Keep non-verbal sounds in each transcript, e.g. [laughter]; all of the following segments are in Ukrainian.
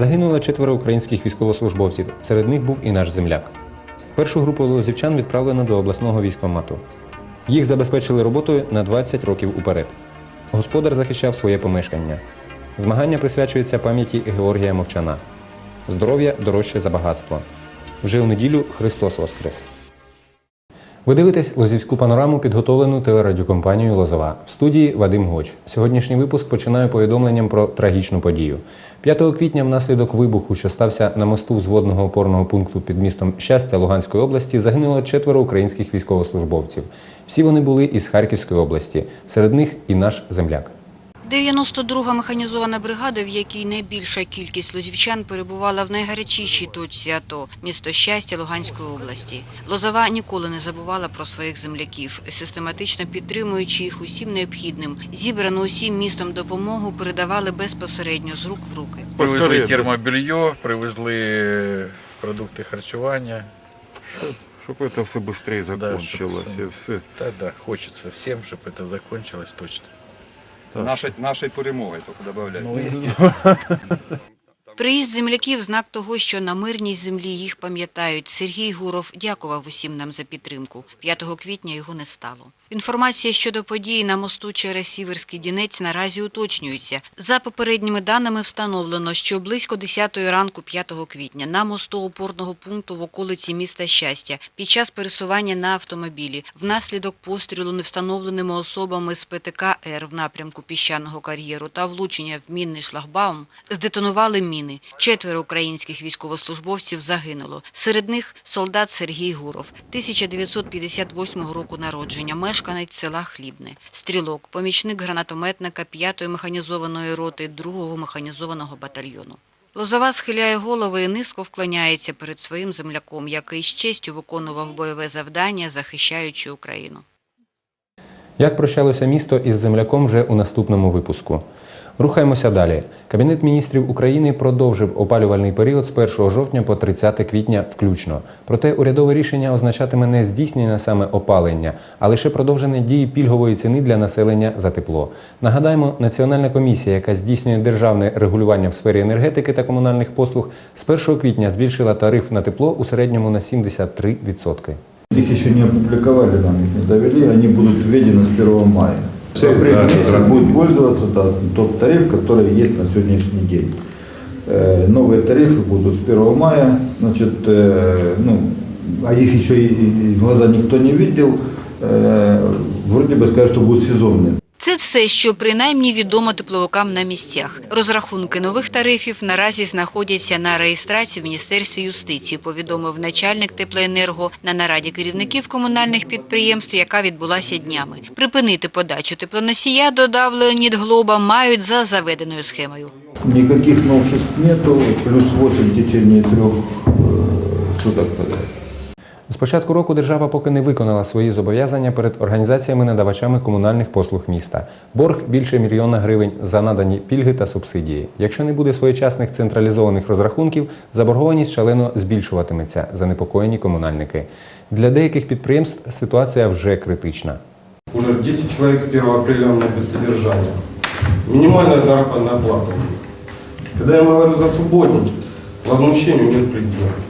Загинуло четверо українських військовослужбовців. Серед них був і наш земляк. Першу групу лозівчан відправлено до обласного військомату. Їх забезпечили роботою на 20 років уперед. Господар захищав своє помешкання. Змагання присвячується пам'яті Георгія Мовчана. Здоров'я дорожче за багатство. Вже у неділю Христос Воскрес. Ви дивитесь Лозівську панораму, підготовлену телерадіокомпанією Лозова. В студії Вадим Гоч. Сьогоднішній випуск починаю повідомленням про трагічну подію. 5 квітня внаслідок вибуху, що стався на мосту взводного опорного пункту під містом Щастя Луганської області, загинуло четверо українських військовослужбовців. Всі вони були із Харківської області. Серед них і наш земляк. 92-га механізована бригада, в якій найбільша кількість лозівчан перебувала в найгарячішій точці АТО – місто Щастя Луганської області. Лозова ніколи не забувала про своїх земляків, систематично підтримуючи їх усім необхідним. Зібрану усім містом допомогу передавали безпосередньо з рук в руки. Привезли термобільйо, привезли продукти харчування. Щоб це все швидше закончилось. щоб і все. Та да, хочеться всім, щоб це закончилось точно. Нашей, нашей перемоги, только добавляю. Ну, естественно. [laughs] Приїзд земляків – знак того, що на мирній землі їх пам'ятають. Сергій Гуров дякував усім нам за підтримку. 5 квітня його не стало. Інформація щодо події на мосту через Сіверський Дінець наразі уточнюється. За попередніми даними встановлено, що близько 10 ранку 5 квітня на мосту опорного пункту в околиці міста Щастя під час пересування на автомобілі внаслідок пострілу невстановленими особами з ПТК «Р» в напрямку піщаного кар'єру та влучення в мінний шлагбаум здетонували міни. Четверо українських військовослужбовців загинуло. Серед них солдат Сергій Гуров, 1958 року народження, мешканець села Хлібне, стрілок, помічник гранатометника 5-ї механізованої роти 2-го механізованого батальйону. Лозова схиляє голову і низько вклоняється перед своїм земляком, який з честю виконував бойове завдання, захищаючи Україну. Як прощалося місто із земляком вже у наступному випуску. Рухаємося далі. Кабінет міністрів України продовжив опалювальний період з 1 жовтня по 30 квітня включно. Проте урядове рішення означатиме не здійснення саме опалення, а лише продовження дії пільгової ціни для населення за тепло. Нагадаємо, Національна комісія, яка здійснює державне регулювання в сфері енергетики та комунальних послуг, з 1 квітня збільшила тариф на тепло у середньому на 73%. Их еще не опубликовали, нам их не довели, они будут введены с 1 мая. В Все апреле за- месяце за- будет пользоваться да, тот тариф, который есть на сегодняшний день. Э, Новые тарифы будут с 1 мая, значит, э, ну, а их еще и, и глаза никто не видел. Э, Вроде бы скажут, что будут сезонные. це все, що принаймні відомо тепловикам на місцях. Розрахунки нових тарифів наразі знаходяться на реєстрації в Міністерстві юстиції, повідомив начальник теплоенерго на нараді керівників комунальних підприємств, яка відбулася днями. Припинити подачу теплоносія, додав Леонід Глоба, мають за заведеною схемою. Никаких новшеств нету, плюс 8 в течение трех э, суток. З початку року держава поки не виконала свої зобов'язання перед організаціями-надавачами комунальних послуг міста. Борг більше мільйона гривень за надані пільги та субсидії. Якщо не буде своєчасних централізованих розрахунків, заборгованість шалено збільшуватиметься, занепокоєні комунальники. Для деяких підприємств ситуація вже критична. Уже 10 человек с 1 апреля у меня без содержания. Минимальная заработная плата. Когда я говорю за субботник, возмущению нет предела.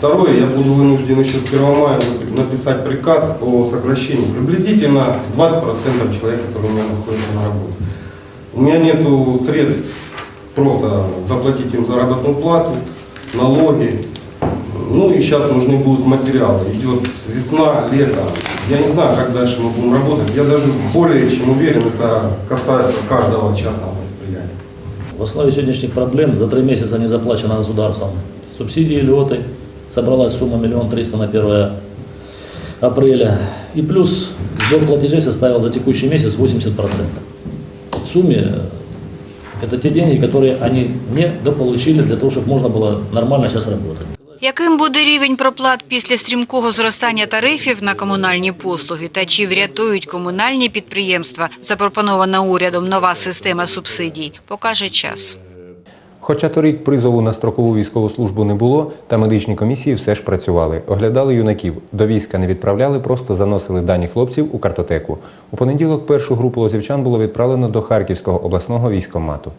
Второе, я буду вынужден еще с 1 мая написать приказ о сокращении приблизительно 20% человек, которые у меня находятся на работе. У меня нет средств просто заплатить им заработную плату, налоги. Ну и сейчас нужны будут материалы. Идет весна, лето. Я не знаю, как дальше мы будем работать. Я даже более чем уверен, это касается каждого частного предприятия. В основе сегодняшних проблем за три месяца не заплачено государством субсидии, льготы. Собралась сумма миллион триста на 1 апреля. И плюс сбор платежей составил за текущий месяц 80%. В сумме э, это те деньги, которые они не дополучили для того, чтобы можно было нормально сейчас работать. Яким буде рівень проплат після стрімкого зростання тарифів на комунальні послуги та чи врятують комунальні підприємства запропонована урядом нова система субсидій, покаже час. Хоча торік призову на строкову військову службу не було, та медичні комісії все ж працювали, оглядали юнаків. До війська не відправляли, просто заносили дані хлопців у картотеку. У понеділок першу групу лозівчан було відправлено до Харківського обласного військкомату.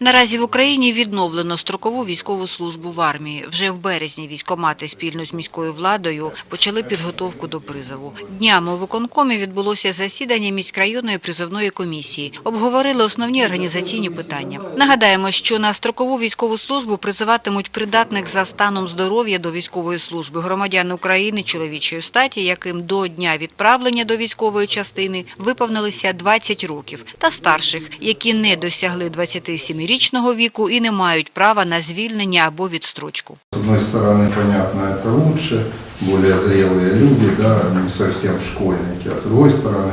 Наразі в Україні відновлено строкову військову службу в армії. Вже в березні військомати спільно з міською владою почали підготовку до призову. Днями у виконкомі відбулося засідання міськрайонної призовної комісії. Обговорили основні організаційні питання. Нагадаємо, що на строкову військову службу призиватимуть придатних за станом здоров'я до військової служби громадян України чоловічої статі, яким до дня відправлення до військової частини виповнилися 20 років, та старших, які не досягли 27-річного віку і не мають права на звільнення або відстрочку. С одной стороны, понятно, это лучше, более зрелые люди, да, не совсем школьники, а с другой стороны,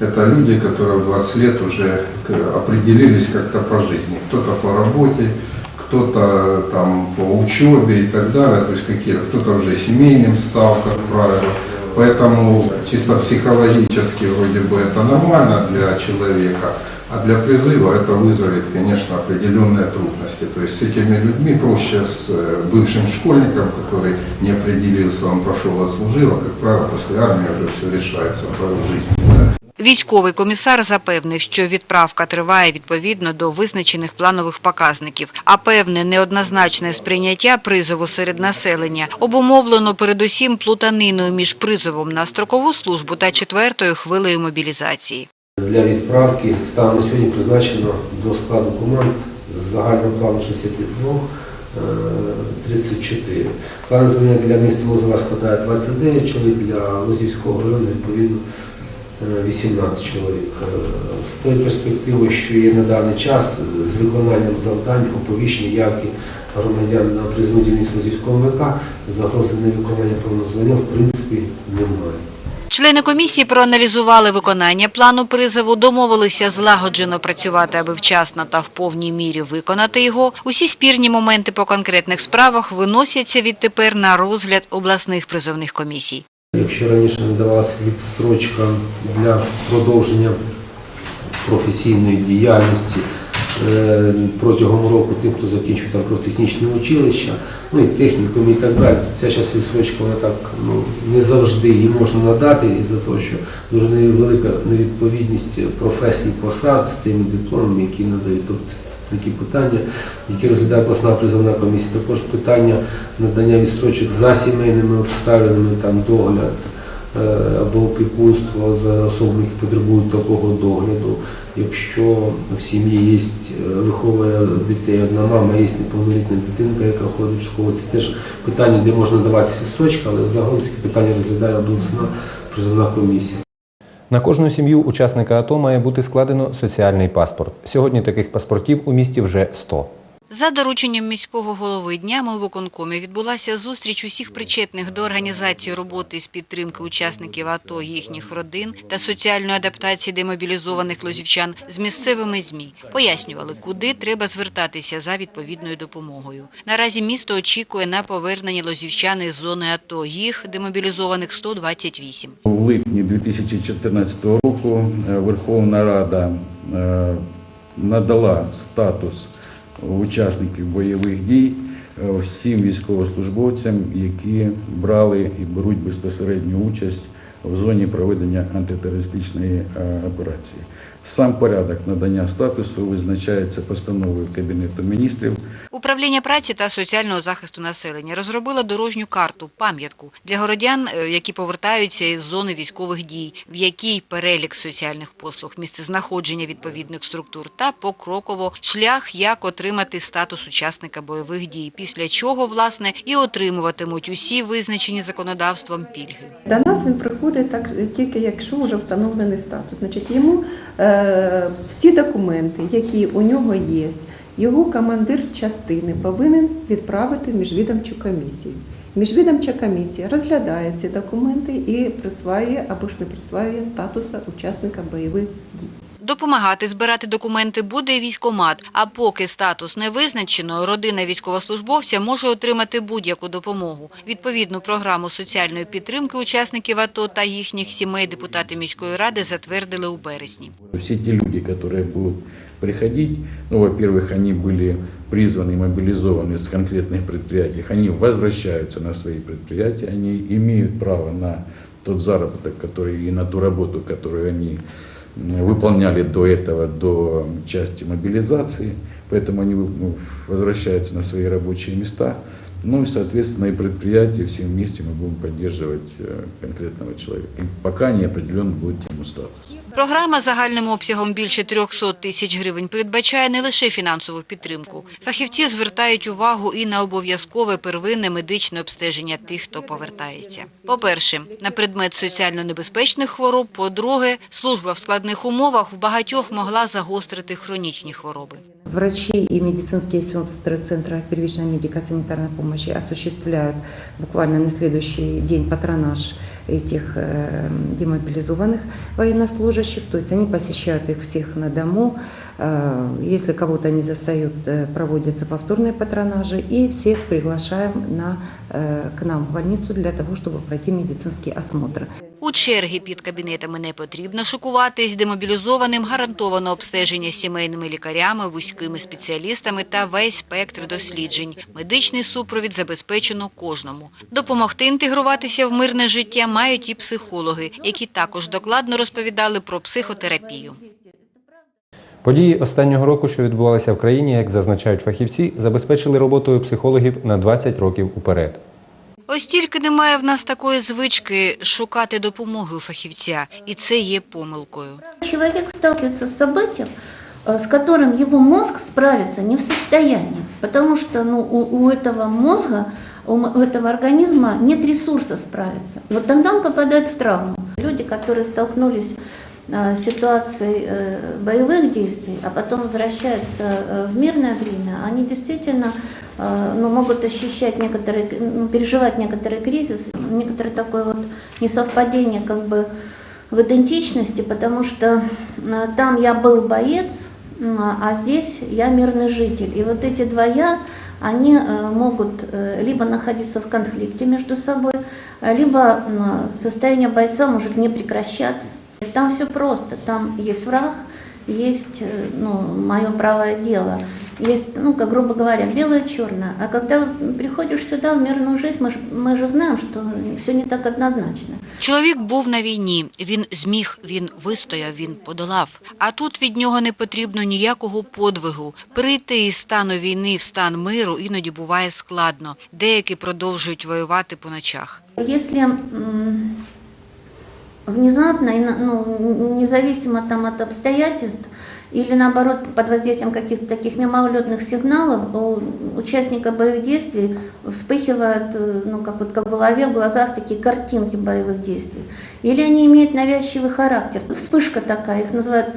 это люди, которые в 20 лет уже к- определились как-то по жизни. Кто-то по работе, кто-то там по учебе и так далее, то есть какие-то, кто-то уже семейным стал, как правило. Поэтому чисто психологически вроде бы это нормально для человека, а для призыва это вызовет, конечно, определенные трудности. То есть с этими людьми проще с э, бывшим школьником, который не определился, он пошел отслужил, а, как правило, после армии уже все решается в жизни. Да? Військовий комісар запевнив, що відправка триває відповідно до визначених планових показників, а певне неоднозначне сприйняття призову серед населення обумовлено передусім плутаниною між призовом на строкову службу та четвертою хвилею мобілізації. Для відправки станом на сьогодні призначено до складу команд з загальним планом 62 е, 34. План завдання для міста Лозова складає 29 чоловік, для Лозівського району відповідно е, 18 чоловік. Е, З тої перспективи, що є на даний час е, з виконанням завдань, оповіщення явки громадян на призовну дільницю Лозівського МВК, загрози невиконання повного звання в принципі немає. Члени комісії проаналізували виконання плану призову, домовилися злагоджено працювати, аби вчасно та в повній мірі виконати його. Усі спірні моменти по конкретних справах виносяться відтепер на розгляд обласних призовних комісій. Якщо раніше надавалася відстрочка для продовження професійної діяльності протягом року тим, хто закінчив там профтехнічне училище, ну і технікум і так далі, ця зараз відстрочка вона так ну, не завжди її можна надати із-за того, що дуже невелика невідповідність професій посад з тими дипломами, які надають. Тобто такі питання, які розглядає обласна призовна комісія. Також питання надання відстрочок за сімейними обставинами, там догляд е, або опікунство за особами, які потребують такого догляду. Якщо в сім'ї є е, виховує дітей одна мама, є неповнолітня дитинка, яка ходить в школу, це теж питання, де можна даватися відстрочка, але загалом такі питання розглядає обласна призовна комісія. На кожну сім'ю учасника АТО має бути складено соціальний паспорт. Сьогодні таких паспортів у місті вже 100. За дорученням міського голови днями у виконкомі відбулася зустріч усіх причетних до організації роботи з підтримки учасників АТО, їхніх родин та соціальної адаптації демобілізованих лозівчан з місцевими ЗМІ. Пояснювали, куди треба звертатися за відповідною допомогою. Наразі місто очікує на повернення лозівчан із зони АТО. Їх демобілізованих 128. У липні 2014 року е, Верховна Рада е, надала статус учасників бойових дій е, всім військовослужбовцям, які брали і беруть безпосередню участь в зоні проведення антитерористичної е, операції. Сам порядок надання статусу визначається постановою Кабінету міністрів Управління праці та соціального захисту населення розробило дорожню карту, пам'ятку для городян, е, які повертаються із зони військових дій, в якій перелік соціальних послуг, місцезнаходження відповідних структур та покроково шлях, як отримати статус учасника бойових дій, після чого, власне, і отримуватимуть усі визначені законодавством пільги. До нас він приходить так тільки якщо вже встановлений статус. Значить, йому е, всі документи, які у нього є, його командир частини повинен відправити в міжвідомчу комісію. Міжвідомча комісія розглядає ці документи і присваює або ж не присваює статуса учасника бойових дій. Допомагати збирати документи буде військомат, а поки статус не визначено, родина військовослужбовця може отримати будь-яку допомогу. Відповідну програму соціальної підтримки учасників АТО та їхніх сімей депутати міської ради затвердили у березні. Все те люди, которые будут приходить, ну, во-первых, они были призваны, мобилизованы с конкретных предприятий, они возвращаются на свои предприятия, они имеют право на тот заработок, который и на ту работу, которую они выполняли до этого, до части мобилизации. поэтому они ну, возвращаются на свои рабочие места. Ну и, соответственно, и предприятие все вместе мы будем поддерживать э, конкретного человека, и пока не определен будет ему статус. Програма загальним обсягом більше 300 тисяч гривень передбачає не лише фінансову підтримку. Фахівці звертають увагу і на обов'язкове первинне медичне обстеження тих, хто повертається. По-перше, на предмет соціально небезпечних хвороб. По-друге, служба в складних умовах в багатьох могла загострити хронічні хвороби. Врачи и медицинские сестры Центра первичной медико-санитарной помощи осуществляют буквально на следующий день патронаж этих э, демобилизованных военнослужащих, то есть они посещают их всех на дому, Э, если кого-то не застают, э, проводятся повторные патронажи и всех приглашаем на, э, к нам в больницу для того, чтобы пройти медицинский осмотр. У черги під кабінетами не потрібно шокуватись. Демобілізованим гарантовано обстеження сімейними лікарями, вузькими спеціалістами та весь спектр досліджень. Медичний супровід забезпечено кожному. Допомогти інтегруватися в мирне життя мають і психологи, які також докладно розповідали про психотерапію. Події останнього року, що відбувалися в країні, як зазначають фахівці, забезпечили роботою психологів на 20 років уперед. Ось тільки немає в нас такої звички шукати допомоги у фахівця, і це є помилкою. Человек сталкивается с событием, э, с которым его мозг справиться не в состоянии, потому что ну, у, у этого мозга, у, м- у этого организма нет ресурса справиться. Вот тогда он попадает в травму. Люди, которые столкнулись э, с ситуацией э, боевых действий, а потом возвращаются э, в мирное время, они действительно ну, могут ощущать некоторые, ну, переживать некоторый кризис, некоторое такое вот несовпадение как бы в идентичности, потому что там я был боец, а здесь я мирный житель. И вот эти два «я», они могут либо находиться в конфликте между собой, либо состояние бойца может не прекращаться. Там все просто, там есть враг, есть э, ну, мое правое дело, есть, ну, как грубо говоря, белое черное. А когда приходишь сюда, в мирную жизнь, мы же, мы же знаем, что все не так однозначно. Чоловік був на війні, він зміг, він вистояв, він подолав. А тут від нього не потрібно ніякого подвигу. Перейти із стану війни в стан миру іноді буває складно. Деякі продовжують воювати по ночах. Если м, внезапно, ну, независимо там от обстоятельств, или наоборот под воздействием каких-то таких мимолетных сигналов, у участника боевых действий вспыхивают, э, ну, как вот в голове, в глазах такие картинки боевых действий. Или они имеют навязчивый характер. Вспышка такая, их называют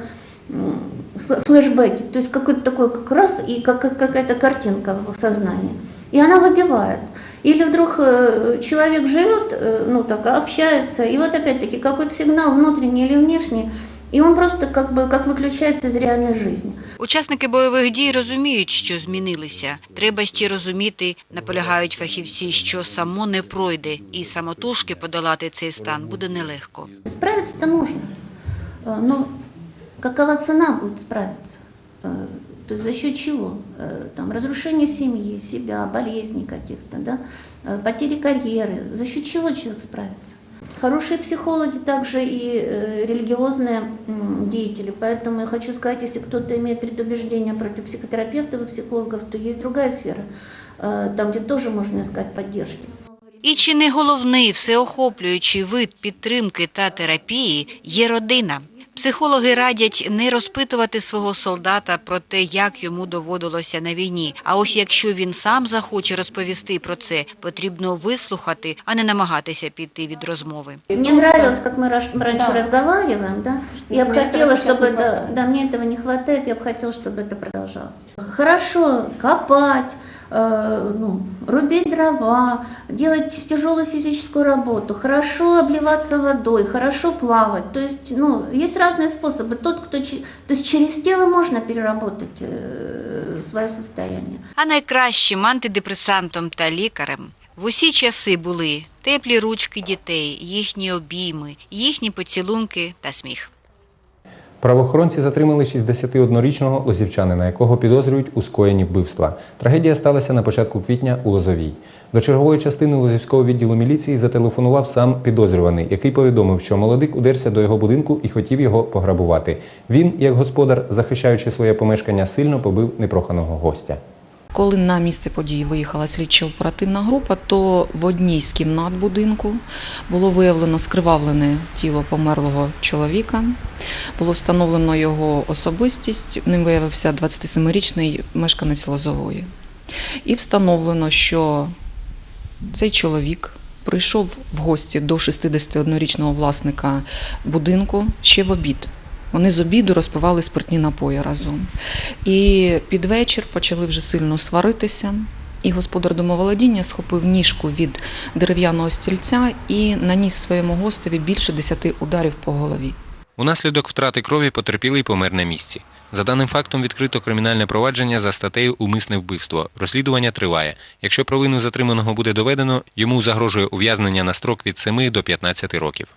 флешбеки, то есть какой-то такой как раз и как- какая-то картинка в сознании. И она выбивает. Или вдруг э, человек живет, э, ну так, общается, и вот опять-таки какой-то сигнал внутренний или внешний, и он просто как бы как выключается из реальной жизни. Учасники бойових дій розуміють, що змінилися. Треба ще розуміти, наполягають фахівці, що само не пройде, і самотужки подолати цей стан буде нелегко. Справиться-то можно. Э, Но какова цена будет справиться? Э, То есть за счет чего? Э, Там, разрушение семьи, себя, болезней каких-то, да? э, потери карьеры. За счет чего человек справится? Хорошие психологи также и э, религиозные м, деятели. Поэтому я хочу сказать, если кто-то имеет предубеждения против психотерапевтов и психологов, то есть другая сфера, э, там, где тоже можно искать поддержки. І чи не головний всеохоплюючий вид підтримки та терапії є родина? Психологи радять не розпитувати свого солдата про те, як йому доводилося на війні. А ось якщо він сам захоче розповісти про це, потрібно вислухати, а не намагатися піти від розмови. Мне нравилось, как мы раш- раньше разговариваем, да. Я бы Мне хотела, этого сейчас чтобы не это, хватает. да, мне этого не хватает, я бы хотела, чтобы это продолжалось. Хорошо копать, э, ну, рубить дрова, делать тяжелую физическую работу, хорошо обливаться водой, хорошо плавать. То есть, ну, есть разные способы. Тот, кто, че- то есть через тело можно переработать э, свое состояние. А найкращим антидепресантом та лікарем в усі часи були теплі ручки дітей, їхні обійми, їхні поцілунки та сміх. Правоохоронці затримали 61-річного лозівчанина, якого підозрюють у скоєнні вбивства. Трагедія сталася на початку квітня у Лозовій. До чергової частини Лозівського відділу міліції зателефонував сам підозрюваний, який повідомив, що молодик удерся до його будинку і хотів його пограбувати. Він, як господар, захищаючи своє помешкання, сильно побив непроханого гостя. Коли на місце події виїхала слідча оперативна група, то в одній з кімнат будинку було виявлено скривавлене тіло померлого чоловіка. Було встановлено його особистість. Ним виявився 27-річний мешканець Лозової. І встановлено, що цей чоловік прийшов в гості до 61-річного власника будинку ще в обід. Вони з обіду розпивали спиртні напої разом. І під вечір почали вже сильно сваритися. І господар домоволодіння схопив ніжку від дерев'яного стільця і наніс своєму гостеві більше десяти ударів по голові. Унаслідок втрати крові потерпілий помер на місці. За даним фактом відкрито кримінальне провадження за статтею Умисне вбивство. Розслідування триває. Якщо провину затриманого буде доведено, йому загрожує ув'язнення на строк від 7 до 15 років.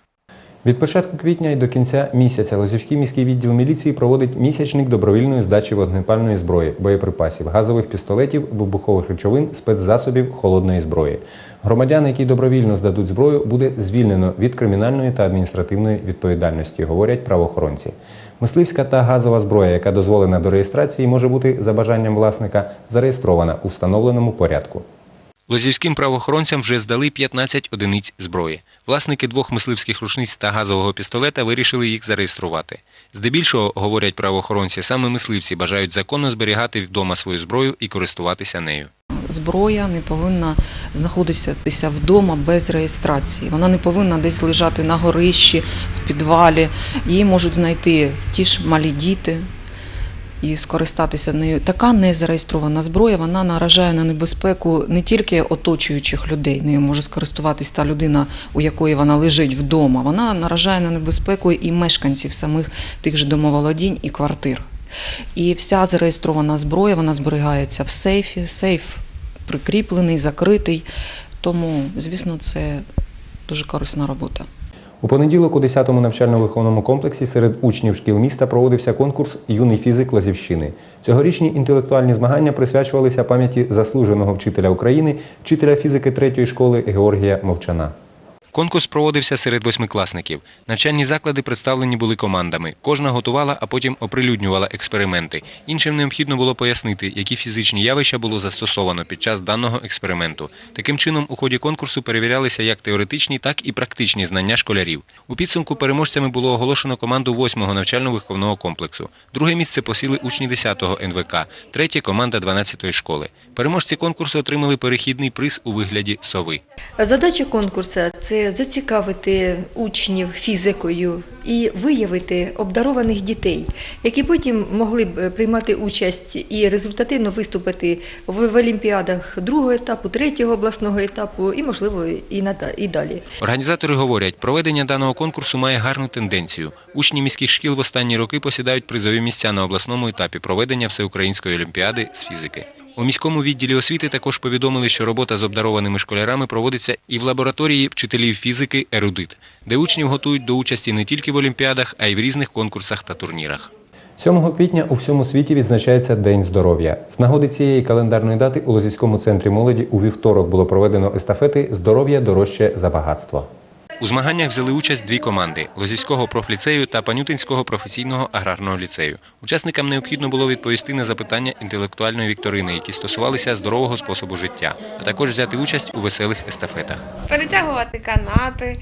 Від початку квітня і до кінця місяця Лозівський міський відділ міліції проводить місячник добровільної здачі вогнепальної зброї, боєприпасів, газових пістолетів, вибухових речовин, спецзасобів холодної зброї. Громадян, які добровільно здадуть зброю, буде звільнено від кримінальної та адміністративної відповідальності, говорять правоохоронці. Мисливська та газова зброя, яка дозволена до реєстрації, може бути за бажанням власника зареєстрована у встановленому порядку. Лозівським правоохоронцям вже здали 15 одиниць зброї. Власники двох мисливських рушниць та газового пістолета вирішили їх зареєструвати. Здебільшого, говорять правоохоронці, саме мисливці бажають законно зберігати вдома свою зброю і користуватися нею. Зброя не повинна знаходитися вдома без реєстрації. Вона не повинна десь лежати на горищі, в підвалі. Її можуть знайти ті ж малі діти і скористатися нею. Така незареєстрована зброя вона наражає на небезпеку не тільки оточуючих людей. Нею може скористуватись та людина, у якої вона лежить вдома. Вона наражає на небезпеку і мешканців самих тих же домоволодінь і квартир. І вся зареєстрована зброя вона зберігається в сейфі. Сейф прикріплений, закритий. Тому, звісно, це дуже корисна робота. У понеділок у 10-му навчально-виховному комплексі серед учнів шкіл міста проводився конкурс Юний фізик Лозівщини. Цьогорічні інтелектуальні змагання присвячувалися пам'яті заслуженого вчителя України, вчителя фізики 3-ї школи Георгія Мовчана. Конкурс проводився серед восьмикласників. Навчальні заклади представлені були командами. Кожна готувала, а потім оприлюднювала експерименти. Іншим необхідно було пояснити, які фізичні явища було застосовано під час даного експерименту. Таким чином, у ході конкурсу перевірялися як теоретичні, так і практичні знання школярів. У підсумку переможцями було оголошено команду 8-го навчально-виховного комплексу. Друге місце посіли учні 10-го НВК, третє команда 12-ї школи. Переможці конкурсу отримали перехідний приз у вигляді сови. Задача конкурсу це зацікавити учнів фізикою і виявити обдарованих дітей, які потім могли б приймати участь і результативно виступити в олімпіадах другого етапу, третього обласного етапу і, можливо, і і далі. Організатори говорять, проведення даного конкурсу має гарну тенденцію. Учні міських шкіл в останні роки посідають призові місця на обласному етапі проведення всеукраїнської олімпіади з фізики. У міському відділі освіти також повідомили, що робота з обдарованими школярами проводиться і в лабораторії вчителів фізики «Ерудит», де учнів готують до участі не тільки в олімпіадах, а й в різних конкурсах та турнірах. 7 квітня у всьому світі відзначається День здоров'я. З нагоди цієї календарної дати у Лозівському центрі молоді у вівторок було проведено естафети Здоров'я дорожче за багатство. У змаганнях взяли участь дві команди Лозівського профліцею та Панютинського професійного аграрного ліцею. Учасникам необхідно було відповісти на запитання інтелектуальної вікторини, які стосувалися здорового способу життя, а також взяти участь у веселих естафетах. перетягувати канати.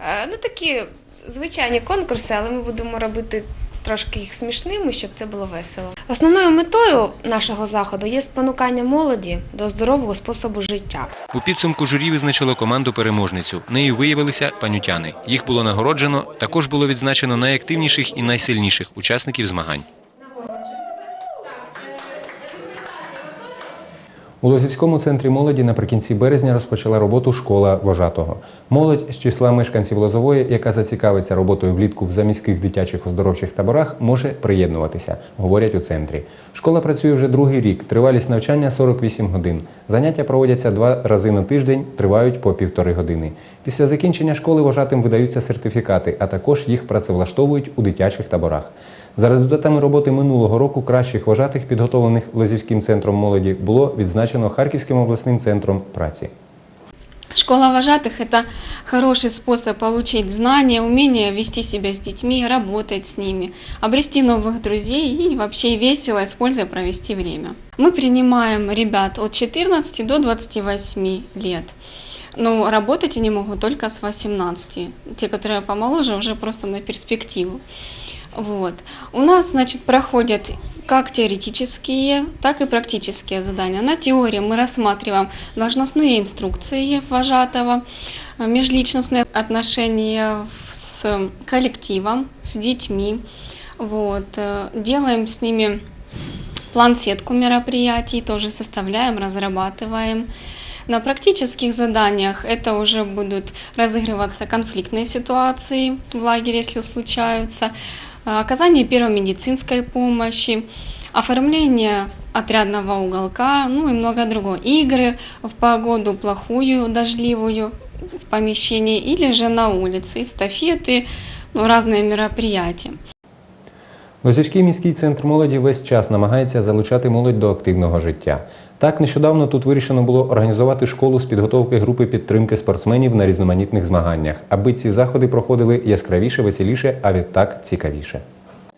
Е, Ну, такі звичайні конкурси, але ми будемо робити трошки їх смішними, щоб це було весело. Основною метою нашого заходу є спонукання молоді до здорового способу життя. У підсумку журі визначило команду переможницю. Нею виявилися панютяни. Їх було нагороджено. Також було відзначено найактивніших і найсильніших учасників змагань. У Лозівському центрі молоді наприкінці березня розпочала роботу школа вожатого. Молодь з числа мешканців Лозової, яка зацікавиться роботою влітку в заміських дитячих оздоровчих таборах, може приєднуватися, говорять у центрі. Школа працює вже другий рік. Тривалість навчання 48 годин. Заняття проводяться два рази на тиждень, тривають по півтори години. Після закінчення школи вожатим видаються сертифікати, а також їх працевлаштовують у дитячих таборах. За результатами роботи минулого року кращих вважатих, підготовлених Лозівським центром молоді, було відзначено Харківським обласним центром праці. Школа вожатых – это хороший способ получить знания, умение вести себя с детьми, работать с ними, обрести новых друзей и вообще весело и с пользой провести время. Мы принимаем ребят от 14 до 28 лет. Но работать они могут только с 18. Те, которые помоложе, уже просто на перспективу. Вот. У нас, значит, проходят как теоретические, так и практические задания. На теории мы рассматриваем должностные инструкции вожатого, межличностные отношения с коллективом, с детьми. Вот. Делаем с ними план-сетку мероприятий, тоже составляем, разрабатываем. На практических заданиях это уже будут разыгрываться конфликтные ситуации в лагере, если случаются, оказание первой медицинской помощи, оформление отрядного уголка, ну и много другого. Игры в погоду плохую, дождливую в помещении или же на улице, эстафеты, ну, разные мероприятия. Лозівський міський центр молоді весь час намагається залучати молодь до активного життя. Так, нещодавно тут вирішено було організувати школу з підготовки групи підтримки спортсменів на різноманітних змаганнях, аби ці заходи проходили яскравіше, веселіше, а відтак цікавіше.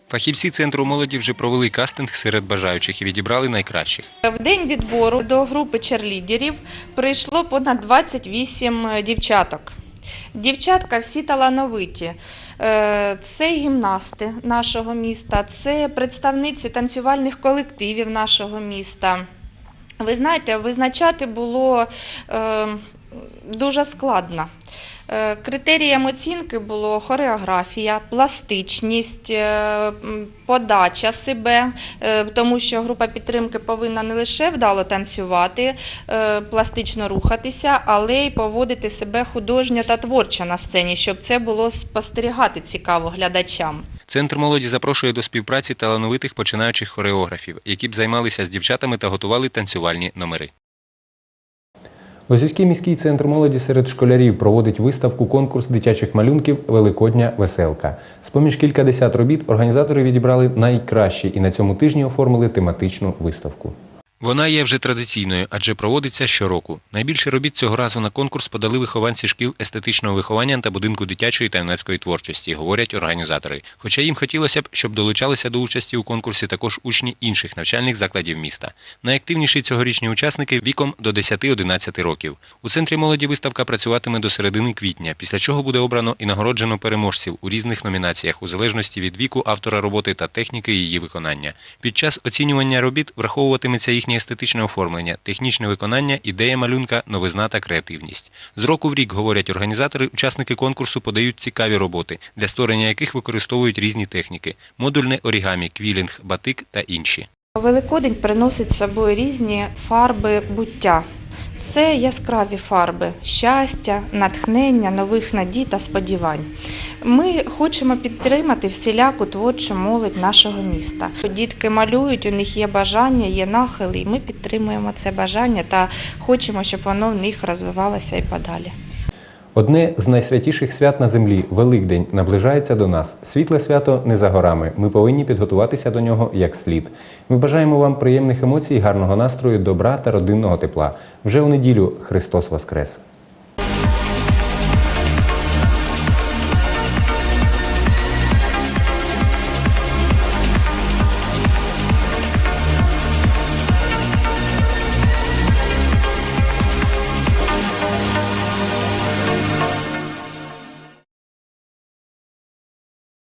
Фахівці центру молоді вже провели кастинг серед бажаючих і відібрали найкращих. В день відбору до групи черлідерів прийшло понад 28 дівчаток. Дівчатка всі талановиті. Е, Це гімнасти нашого міста, це представниці танцювальних колективів нашого міста. Ви знаєте, визначати було е, дуже складно. Е, Критерієм оцінки було хореографія, пластичність, е, подача себе, е, тому що група підтримки повинна не лише вдало танцювати, е, пластично рухатися, але й поводити себе художньо та творчо на сцені, щоб це було спостерігати цікаво глядачам. Центр молоді запрошує до співпраці талановитих починаючих хореографів, які б займалися з дівчатами та готували танцювальні номери. Лозівський міський центр молоді серед школярів проводить виставку конкурс дитячих малюнків Великодня веселка. З-поміж кількадесят робіт організатори відібрали найкращі і на цьому тижні оформили тематичну виставку. Вона є вже традиційною, адже проводиться щороку. Найбільше робіт цього разу на конкурс подали вихованці шкіл естетичного виховання та будинку дитячої та юнацької творчості, говорять організатори. Хоча їм хотілося б, щоб долучалися до участі у конкурсі також учні інших навчальних закладів міста. Найактивніші цьогорічні учасники віком до 10-11 років. У центрі молоді виставка працюватиме до середини квітня, після чого буде обрано і нагороджено переможців у різних номінаціях у залежності від віку автора роботи та техніки її виконання. Під час оцінювання робіт враховуватиметься їхнє естетичне оформлення, технічне виконання, ідея малюнка, новизна та креативність. З року в рік, говорять організатори, учасники конкурсу подають цікаві роботи, для створення яких використовують різні техніки: модульне орігамі, квілінг, батик та інші. Великодень приносить з собою різні фарби буття. Це яскраві фарби щастя, натхнення, нових надій та сподівань. Ми хочемо підтримати всіляку творчу молодь нашого міста. Дітки малюють, у них є бажання, є нахили, і ми підтримуємо це бажання та хочемо, щоб воно в них розвивалося і подалі. Одне з найсвятіших свят на землі Великдень наближається до нас. Світле свято не за горами. Ми повинні підготуватися до нього як слід. Ми бажаємо вам приємних емоцій, гарного настрою, добра та родинного тепла. Вже у неділю Христос Воскрес!